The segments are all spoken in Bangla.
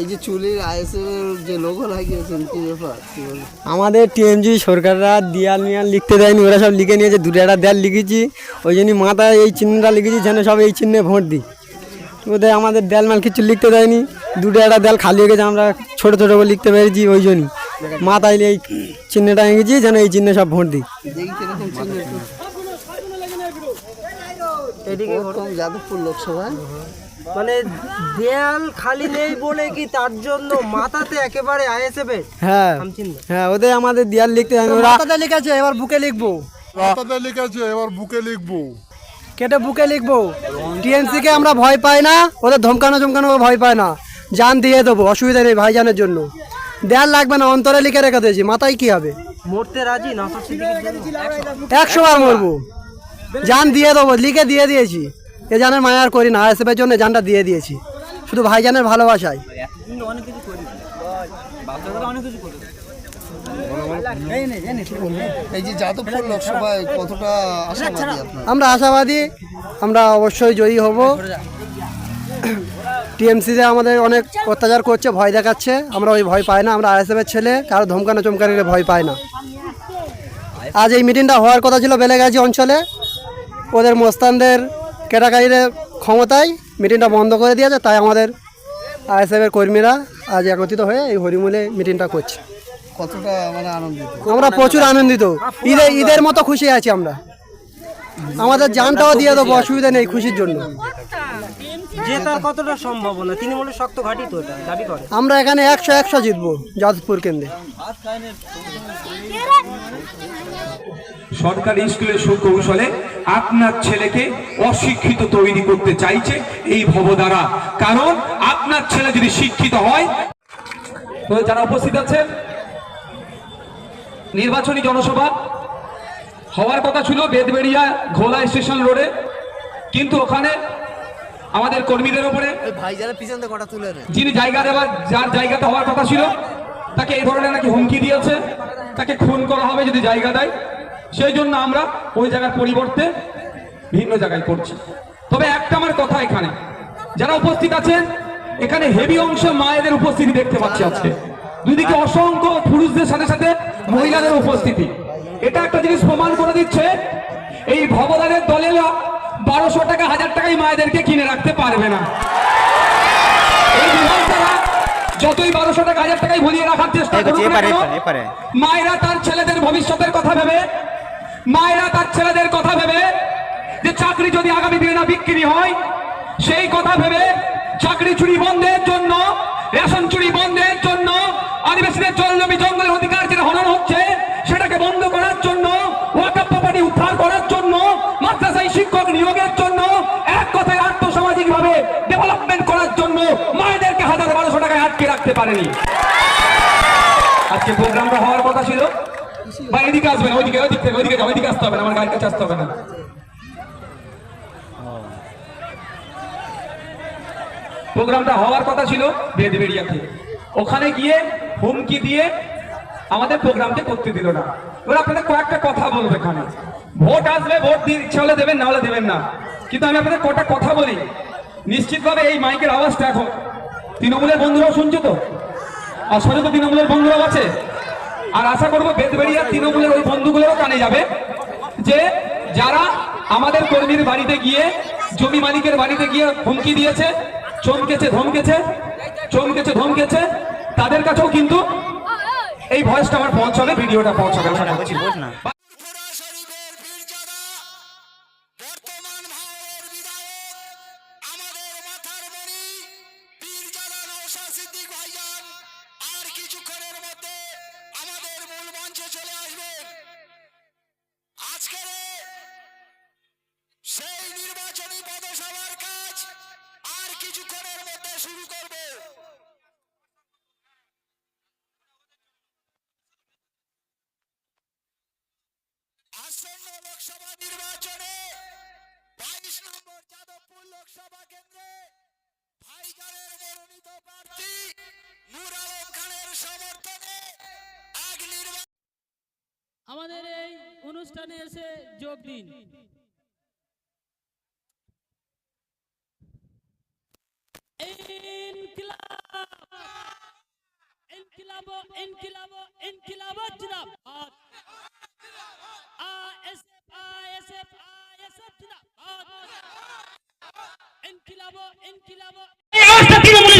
এই যে চুলির আইএসএফ যে লোগো লাগিয়েছেন কি ব্যাপার? আমাদের টিএমজি সরকাররা দেয়াল মিয়াল লিখতে দেয়নি ওরা সব লিখে নিয়েছে দুটো একটা দেয়াল লিখেছি ওই জন্যই মাথায় এই চিহ্নটা লিখেছি যেন সব এই চিহ্নে ভোট দিই। ওদের আমাদের দেয়াল মাল কিছু লিখতে দেয়নি দুটো একটা দেয়াল খালি হয়ে গেছে আমরা ছোটো ছোটো করে লিখতে পেরেছি ওই জন্যই মাথায় এই চিহ্নটা এঁকেছি যেন এই চিহ্নে সব ভোট দিই। প্রথম যাদবপুর লোকসভায়। মানে দেয়াল খালি নেই বলে কি তার জন্য মাথাতে একেবারে আইএসএফ এর হ্যাঁ হ্যাঁ ওদের আমাদের দেয়াল লিখতে ওরা মাথাতে লিখেছে এবার বুকে লিখব। খাতাতে লিখেছে এবার বুকে লিখব। কেটে বুকে লিখব। টিএমসি কে আমরা ভয় পাই না ওদের ধমকানো চমকানো ভয় পায় না। জান দিয়ে দেবো অসুবিধা নেই ভাইজানের জন্য। দেয়াল লাগবে না অন্তরে লিখে রেখে দিয়েছি মাথায় কি হবে? মরতে রাজি? না একশো বার মরবো। জান দিয়ে দেবো লিখে দিয়ে দিয়েছি। এ জানের মায়ার করি না আইএসএফের জন্য জানটা দিয়ে দিয়েছি। শুধু ভাইজানের ভালোবাসায় আমরা আশাবাদী আমরা অবশ্যই জয়ী হব। টিএমসিতে আমাদের অনেক অত্যাচার করছে ভয় দেখাচ্ছে। আমরা ওই ভয় পাই না আমরা আইএসএফের ছেলে কারও ধমকানো চমকানিকে ভয় পাই না। আজ এই মিটিংটা হওয়ার কথা ছিল বেলেগাছি অঞ্চলে। ওদের মোস্তানদের কেটাকাইরের ক্ষমতায় মিটিংটা বন্ধ করে দিয়েছে তাই আমাদের আইএসএফের কর্মীরা আজ একত্রিত হয়ে এই হরিমূলে মিটিংটা করছে। কতটা মানে আনন্দিত? আমরা প্রচুর আনন্দিত। ঈদের ঈদের মতো খুশি আছি আমরা। আমাদের জানটাও দিয়ে দেবো অসুবিধা নেই খুশির জন্য। জেতার কতটা সম্ভাবনা তৃণমূলের শক্ত ঘাটি তো এটা দাবি করে। আমরা এখানে একশো একশো জিতবো যাদবপুর কেন্দ্রে। সরকারি স্কুলের সুকৌশলে আপনার ছেলেকে অশিক্ষিত তৈরি করতে চাইছে এই ভব দ্বারা কারণ আপনার ছেলে যদি শিক্ষিত হয় তো যারা উপস্থিত আছেন নির্বাচনী জনসভা হওয়ার কথা ছিল বেদবেড়িয়া ঘোলা স্টেশন রোডে। কিন্তু ওখানে আমাদের কর্মীদের উপরে যিনি জায়গা দেওয়ার যার জায়গাতে হওয়ার কথা ছিল তাকে এই ধরনের নাকি হুমকি দিয়েছে। তাকে খুন করা হবে যদি জায়গা দেয়। সেই জন্য আমরা ওই জায়গার পরিবর্তে ভিন্ন জায়গায় করছি তবে একটা আমার কথা এখানে। যারা উপস্থিত আছেন এখানে হেভি অংশ মায়েদের উপস্থিতি দেখতে পাচ্ছি আজকে। দুদিকে অসংখ্য পুরুষদের সাথে সাথে মহিলাদের উপস্থিতি। এটা একটা জিনিস প্রমাণ করে দিচ্ছে এই ভবদানের দলেরা বারোশো টাকা হাজার টাকায় মায়েদেরকে কিনে রাখতে পারবে না। এই বিধানসভা যতই বারোশো টাকা হাজার টাকায় ভরিয়ে রাখার চেষ্টা করুক মায়েরা তার ছেলেদের ভবিষ্যতের কথা ভেবে মায়েরা তার ছেলেদের কথা ভেবে যে চাকরি যদি আগামী দিনে না বিক্রি হয়, সেই কথা ভেবে চাকরি চুরি বন্ধের জন্য, রেশন চুরি বন্ধের জন্য, আদিবাসীদের জল জমি জঙ্গলের অধিকার যেটা হনন হচ্ছে, সেটাকে বন্ধ করার জন্য ওয়াকাপ প্রপার্টি উদ্ধার করার জন্য, মাদ্রাসায় শিক্ষক নিয়োগের জন্য, এক কথায় আর্থসামাজিক ভাবে ডেভেলপমেন্ট করার জন্য মায়েদেরকে হাজার বারোশো টাকায় আটকে রাখতে পারেনি। আজকে প্রোগ্রামটা হওয়ার কথা ছিল। বা এদিকে আসবে না ওইদিকে, ওইদিক থেকে ওইদিকে যাও ওইদিকে আসতে হবে না, আমার গাড়ির কাছে আসতে হবে না। প্রোগ্রামটা হওয়ার কথা ছিল বেদবেড়িয়াতে। ওখানে গিয়ে হুমকি দিয়ে আমাদের প্রোগ্রামটা করতে দিল না। এবার আপনাদের কয়েকটা কথা বলব এখানে। ভোট আসবে ভোট দিয়ে ইচ্ছা হলে দেবেন, না হলে দেবেন না। কিন্তু আমি আপনাদের কটা কথা বলি। নিশ্চিতভাবে এই মাইকের আওয়াজটা এখন। তৃণমূলের বন্ধুরাও শুনছো তো? আর সচেতন তৃণমূলের বন্ধুরাও আছে? আর আশা করব বেদবেড়িয়া তৃণমূলের ওই বন্ধুগুলোরও কানে যাবে যে যারা আমাদের কর্মীর বাড়িতে গিয়ে, জমি মালিকের বাড়িতে গিয়ে হুমকি দিয়েছে, চমকেছে, ধমকেছে চমকেছে, ধমকেছে, তাদের কাছেও কিন্তু এই ভয়েসটা আমার পৌঁছাবে, ভিডিওটা পৌঁছাবে। মঞ্চে চলে আসবেন আজকের সেই নির্বাচনী পদসভার কাজ আর কিছুক্ষণের মধ্যে শুরু করবে। আসন্ন লোকসভা নির্বাচনে বাইশ নম্বর যাদবপুর লোকসভা কেন্দ্রে ভাইজানের মনোনীত প্রার্থী নূর আলম খানের সমর্থনে আমাদের এই অনুষ্ঠানে এসে যোগ দিন।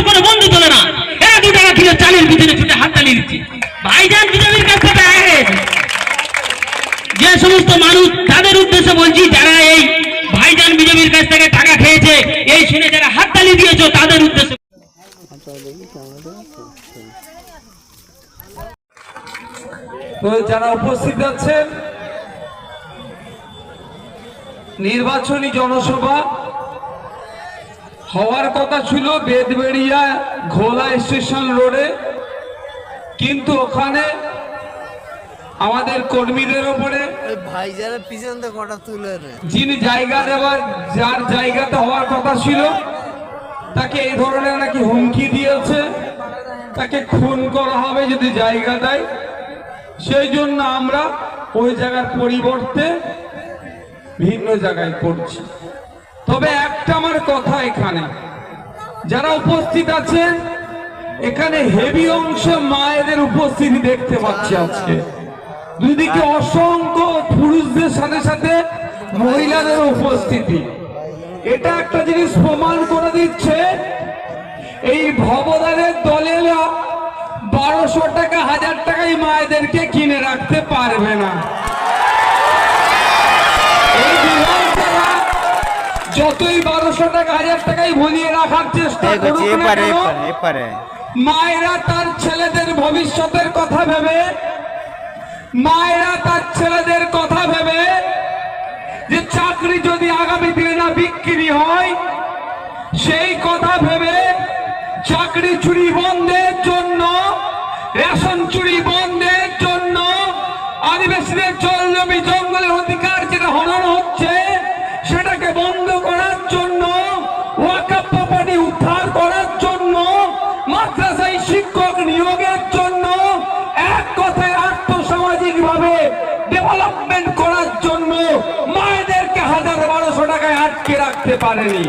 কোনো বন্ধু তোলে না। এরা দু টাকা চালের পিছনে ছুটে হাততালি দিচ্ছে ভাইজান বিজেপির কাছ থেকে আহেন যে সমস্ত মানুষ তাদের উদ্দেশ্যে বলছি, যারা এই ভাইজান বিজেপির কাছ থেকে টাকা খেয়েছে, এই শুনে যারা হাততালি দিয়েছ, তাদের উদ্দেশ্যে তো যারা উপস্থিত আছেন, নির্বাচনী জনসভা হওয়ার কথা ছিল বেদবেড়িয়া ঘোলা স্টেশন রোডে, কিন্তু ওখানে আমাদের কর্মীদের ওই ভাই যারা পিছন থেকে কটা তুলে যিনি জায়গা দেওয়ার যার জায়গাতে হওয়ার কথা ছিল তাকে এই ধরনের নাকি হুমকি দিয়েছে। তাকে খুন করা হবে যদি জায়গা দেয়। সেই জন্য আমরা ওই জায়গার পরিবর্তে ভিন্ন জায়গায় করছি তবে একটা আমার কথা এখানে। যারা উপস্থিত আছেন এখানে হেভি অংশ মায়েদের উপস্থিতি দেখতে পাচ্ছি আজকে। দুদিকে অসংখ্য পুরুষদের সাথে সাথে মহিলাদের উপস্থিতি এটা একটা জিনিস প্রমাণ করে দিচ্ছে এই ভবদানের দলেরা বারোশো টাকা হাজার টাকায় মায়েদেরকে কিনে রাখতে পারবে না। যতই বারোশো টাকা হাজার টাকায় ভুলিয়ে রাখার চেষ্টা করুক মায়েরা তার ছেলেদের ভবিষ্যতের কথা ভেবে মায়েরা তার ছেলেদের কথা ভেবে যে চাকরি যদি আগামী দিনে না বিক্রি হয়, সেই কথা ভেবে চাকরি চুরি বন্ধের জন্য রাখতে পারেনি।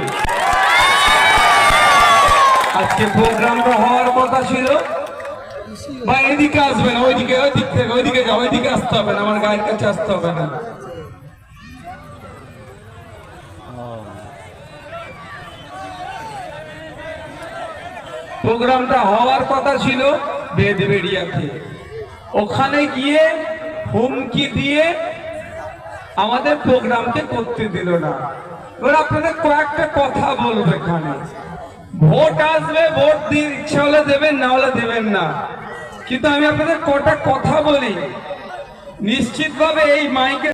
আজকে প্রোগ্রামটা হওয়ার কথা ছিল। বা এদিকে আসবে না, ওইদিকে ওই দিক থেকে, ওইদিকে যাও, ওইদিকে আসতে হবে না, আমার গায়ের কাছে আসতে হবে না। প্রোগ্রামটা হওয়ার কথা ছিল, বেদবেড়িয়াতে। ওখানে গিয়ে হুমকি দিয়ে আমাদের প্রোগ্রামকে করতে দিল না। এবার আপনাদের কয়েকটা কথা বলব এখানে। ভোট আসবে, ভোট দিয়ে ইচ্ছা হলে দেবেন, না হলে দেবেন না। কিন্তু আমি আপনাদের কটা কথা বলি। নিশ্চিতভাবে এই মাইকে